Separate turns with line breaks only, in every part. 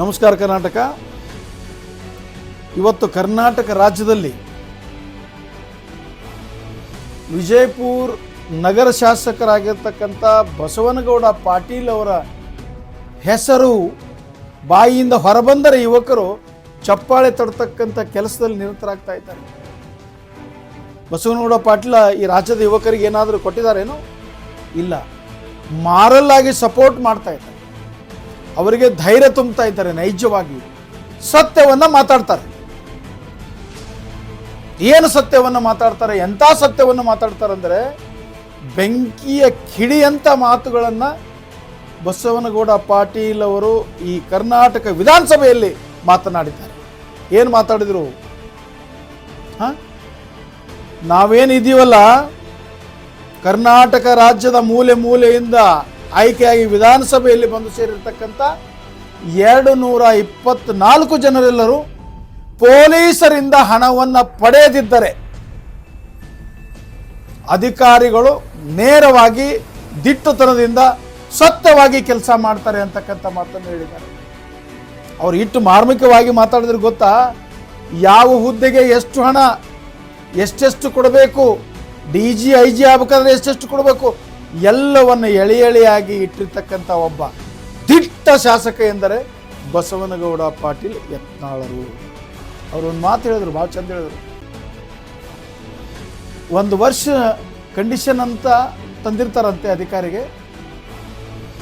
ನಮಸ್ಕಾರ ಕರ್ನಾಟಕ. ಇವತ್ತು ಕರ್ನಾಟಕ ರಾಜ್ಯದಲ್ಲಿ ವಿಜಯಪುರ ನಗರ ಶಾಸಕರಾಗಿರ್ತಕ್ಕಂಥ ಬಸವನಗೌಡ ಪಾಟೀಲ್ ಅವರ ಹೆಸರು ಬಾಯಿಯಿಂದ ಹೊರಬಂದರೆ ಯುವಕರು ಚಪ್ಪಾಳೆ ತಡ್ತಕ್ಕಂಥ ಕೆಲಸದಲ್ಲಿ ನಿರತರಾಗ್ತಾ ಇದ್ದಾರೆ. ಬಸವನಗೌಡ ಪಾಟೀಲ ಈ ರಾಜ್ಯದ ಯುವಕರಿಗೆ ಏನಾದರೂ ಕೊಟ್ಟಿದ್ದಾರೇನೋ? ಇಲ್ಲ. ಮಾರಲ್ಲಾಗಿ ಸಪೋರ್ಟ್ ಮಾಡ್ತಾ ಇದ್ದಾರೆ. ಅವರಿಗೆ ಧೈರ್ಯ ತುಂಬ್ತಾ ಇದ್ದಾರೆ, ನೈಜವಾಗಿ. ಸತ್ಯವನ್ನ ಮಾತಾಡ್ತಾರೆ. ಏನು ಸತ್ಯವನ್ನ ಮಾತಾಡ್ತಾರೆ ಎಂಥ ಸತ್ಯವನ್ನು ಮಾತಾಡ್ತಾರೆ ಅಂದರೆ, ಬೆಂಕಿಯ ಕಿಡಿಯಂಥ ಮಾತುಗಳನ್ನು ಬಸವನಗೌಡ ಪಾಟೀಲ್ ಅವರು ಈ ಕರ್ನಾಟಕ ವಿಧಾನಸಭೆಯಲ್ಲಿ ಮಾತನಾಡಿದ್ದಾರೆ. ಏನು ಮಾತಾಡಿದರು? ಹಾಂ? ನಾವೇನಿದೀವಲ್ಲ ಕರ್ನಾಟಕ ರಾಜ್ಯದ ಮೂಲೆ ಮೂಲೆಯಿಂದ ಆಯ್ಕೆಯಾಗಿ ವಿಧಾನಸಭೆಯಲ್ಲಿ ಬಂದು ಸೇರಿರ್ತಕ್ಕಂಥ ಎರಡು ನೂರ ಇಪ್ಪತ್ನಾಲ್ಕು ಜನರೆಲ್ಲರೂ ಪೊಲೀಸರಿಂದ ಹಣವನ್ನು ಪಡೆಯದಿದ್ದರೆ ಅಧಿಕಾರಿಗಳು ನೇರವಾಗಿ ದಿಟ್ಟುತನದಿಂದ ಸತ್ಯವಾಗಿ ಕೆಲಸ ಮಾಡ್ತಾರೆ ಅಂತಕ್ಕಂಥ ಮಾತನ್ನು ಹೇಳಿದ್ದಾರೆ. ಅವ್ರು ಇಟ್ಟು ಮಾರ್ಮಿಕವಾಗಿ ಮಾತಾಡಿದ್ರೆ ಗೊತ್ತಾ? ಯಾವ ಹುದ್ದೆಗೆ ಎಷ್ಟು ಹಣ, ಎಷ್ಟೆಷ್ಟು ಕೊಡಬೇಕು? ಡಿ ಜಿ, ಐ ಜಿ ಆಗ್ಬೇಕಾದ್ರೆ ಎಷ್ಟೆಷ್ಟು ಕೊಡಬೇಕು? ಎಲ್ಲವನ್ನು ಎಳೆ ಎಳೆಯಾಗಿ ಇಟ್ಟಿರ್ತಕ್ಕಂಥ ಒಬ್ಬ ದಿಟ್ಟ ಶಾಸಕ ಎಂದರೆ ಬಸವನಗೌಡ ಪಾಟೀಲ್ ಯತ್ನಾಳರು. ಅವರು ಒಂದು ಮಾತು ಹೇಳಿದ್ರು, ಭಾಳ ಚಂದ ಹೇಳಿದ್ರು. ಒಂದು ವರ್ಷ ಕಂಡೀಷನ್ ಅಂತ ತಂದಿರ್ತಾರಂತೆ ಅಧಿಕಾರಿಗೆ.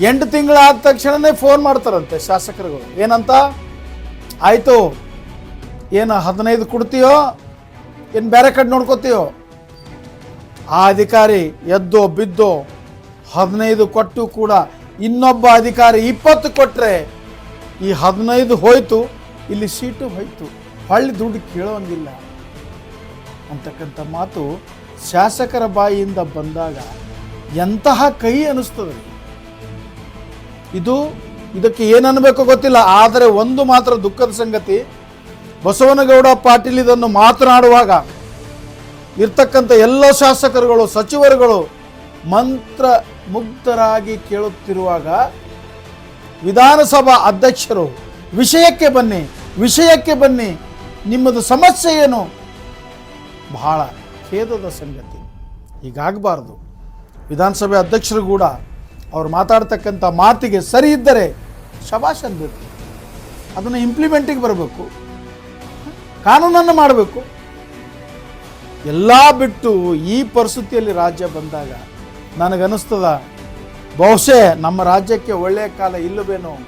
ಎಂಟು ತಿಂಗಳಾದ ತಕ್ಷಣನೇ ಫೋನ್ ಮಾಡ್ತಾರಂತೆ ಶಾಸಕರುಗಳು. ಏನಂತ? ಆಯಿತು, ಏನು ಹದಿನೈದು ಕೊಡ್ತೀಯೋ, ಏನು ಬೇರೆ ಕಡೆ ನೋಡ್ಕೋತೀಯೋ? ಆ ಅಧಿಕಾರಿ ಎದ್ದೋ, ಬಿದ್ದೋ ಹದಿನೈದು ಕೊಟ್ಟು ಕೂಡ ಇನ್ನೊಬ್ಬ ಅಧಿಕಾರಿ ಇಪ್ಪತ್ತು ಕೊಟ್ಟರೆ ಈ ಹದಿನೈದು ಹೋಯ್ತು, ಇಲ್ಲಿ ಸೀಟು ಹೋಯ್ತು. ಹಳ್ಳಿ ದುಡ್ಡು ಕೇಳೋಂಗಿಲ್ಲ. ಅಂತಕ್ಕಂಥ ಮಾತು ಶಾಸಕರ ಬಾಯಿಯಿಂದ ಬಂದಾಗ ಎಂತಹ ಕೈ ಅನ್ನಿಸ್ತದೆ. ಇದು, ಇದಕ್ಕೆ ಏನನ್ನಬೇಕೋ ಗೊತ್ತಿಲ್ಲ, ಆದರೆ ಒಂದು ಮಾತ್ರ ದುಃಖದ ಸಂಗತಿ, ಬಸವನಗೌಡ ಪಾಟೀಲ್ ಇದನ್ನು ಮಾತನಾಡುವಾಗ ಇರ್ತಕ್ಕಂಥ ಎಲ್ಲ ಶಾಸಕರುಗಳು, ಸಚಿವರುಗಳು ಮಂತ್ರ ಮುಗ್ಧರಾಗಿ ಕೇಳುತ್ತಿರುವಾಗ ವಿಧಾನಸಭಾ ಅಧ್ಯಕ್ಷರು, ವಿಷಯಕ್ಕೆ ಬನ್ನಿ ವಿಷಯಕ್ಕೆ ಬನ್ನಿ, ನಿಮ್ಮದು ಸಮಸ್ಯೆ ಏನು? ಬಹಳ ಖೇದದ ಸಂಗತಿ. ಹೀಗಾಗಬಾರ್ದು. ವಿಧಾನಸಭೆ ಅಧ್ಯಕ್ಷರು ಕೂಡ ಅವ್ರು ಮಾತಾಡ್ತಕ್ಕಂಥ ಮಾತಿಗೆ ಸರಿ ಇದ್ದರೆ ಶಬಾಷ್ ಅನ್ಬೇಕು. ಅದನ್ನು ಇಂಪ್ಲಿಮೆಂಟಿಗೆ ಬರಬೇಕು. ಕಾನೂನನ್ನು ಮಾಡಬೇಕು. ಎಲ್ಲ ಬಿಟ್ಟು ಈ ಪರಿಸ್ಥಿತಿಯಲ್ಲಿ ರಾಜ್ಯ ಬಂದಾಗ ನನಗನ್ನಿಸ್ತದ? ಬಹುಶಃ ನಮ್ಮ ರಾಜ್ಯಕ್ಕೆ ಒಳ್ಳೆಯ ಕಾಲ ಇಲ್ಲವೇನೋ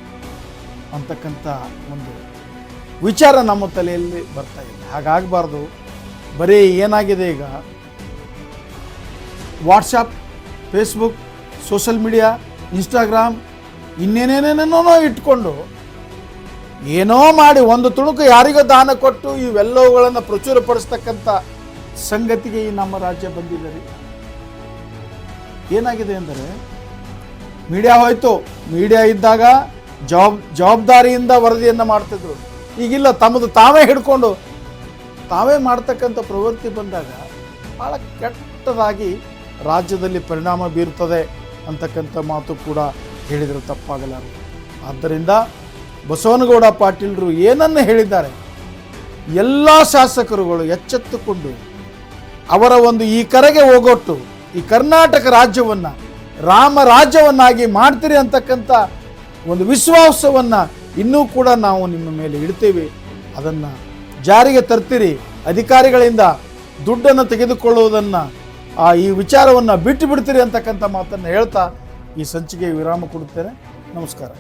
ಅಂತಕ್ಕಂಥ ಒಂದು ವಿಚಾರ ನಮ್ಮ ತಲೆಯಲ್ಲಿ ಬರ್ತಾ ಇದೆ. ಹಾಗಾಗಬಾರ್ದು. ಬರೀ ಏನಾಗಿದೆ ಈಗ? WhatsApp Facebook social media Instagram ಇನ್ನೇನೇನೇನೇನೋ ಇಟ್ಕೊಂಡು ಏನೋ ಮಾಡಿ ಒಂದು ತುಣುಕು ಯಾರಿಗೋ ದಾನ ಕೊಟ್ಟು ಇವೆಲ್ಲವುಗಳನ್ನು ಪ್ರಚುರಪಡಿಸ್ತಕ್ಕಂಥ ಸಂಗತಿಗೆ ಈ ನಮ್ಮ ರಾಜ್ಯ ಬಂದಿದೆ ರೀ. ಏನಾಗಿದೆ ಅಂದರೆ ಮೀಡಿಯಾ ಹೋಯ್ತು. ಮೀಡಿಯಾ ಇದ್ದಾಗ ಜವಾಬ್ ಜವಾಬ್ದಾರಿಯಿಂದ ವರದಿಯನ್ನು ಮಾಡ್ತಿದ್ರು. ಈಗಿಲ್ಲ, ತಮ್ಮದು ತಾವೇ ಹಿಡ್ಕೊಂಡು ತಾವೇ ಮಾಡ್ತಕ್ಕಂಥ ಪ್ರವೃತ್ತಿ ಬಂದಾಗ ಭಾಳ ಕೆಟ್ಟದಾಗಿ ರಾಜ್ಯದಲ್ಲಿ ಪರಿಣಾಮ ಬೀರುತ್ತದೆ ಅಂತಕ್ಕಂಥ ಮಾತು ಕೂಡ ಹೇಳಿದರೆ ತಪ್ಪಾಗಲಾರದು. ಆದ್ದರಿಂದ ಬಸವನಗೌಡ ಪಾಟೀಲರು ಏನನ್ನು ಹೇಳಿದ್ದಾರೆ? ಎಲ್ಲ ಶಾಸಕರುಗಳು ಎಚ್ಚೆತ್ತುಕೊಂಡು ಅವರ ಒಂದು ಈ ಕರೆಗೆ ಹೋಗೊಟ್ಟು ಈ ಕರ್ನಾಟಕ ರಾಜ್ಯವನ್ನು ರಾಮ ರಾಜ್ಯವನ್ನಾಗಿ ಮಾಡ್ತೀರಿ ಅಂತಕ್ಕಂಥ ಒಂದು ವಿಶ್ವಾಸವನ್ನು ಇನ್ನೂ ಕೂಡ ನಾವು ನಿಮ್ಮ ಮೇಲೆ ಇಡ್ತೇವೆ. ಅದನ್ನು ಜಾರಿಗೆ ತರ್ತೀರಿ. ಅಧಿಕಾರಿಗಳಿಂದ ದುಡ್ಡನ್ನು ತೆಗೆದುಕೊಳ್ಳುವುದನ್ನು, ಆ ಈ ವಿಚಾರವನ್ನು ಬಿಟ್ಟು ಬಿಡ್ತೀರಿ ಅಂತಕ್ಕಂಥ ಮಾತನ್ನು ಹೇಳ್ತಾ ಈ ಸಂಚಿಕೆ ವಿರಾಮ ಕೊಡುತ್ತೇನೆ. ನಮಸ್ಕಾರ.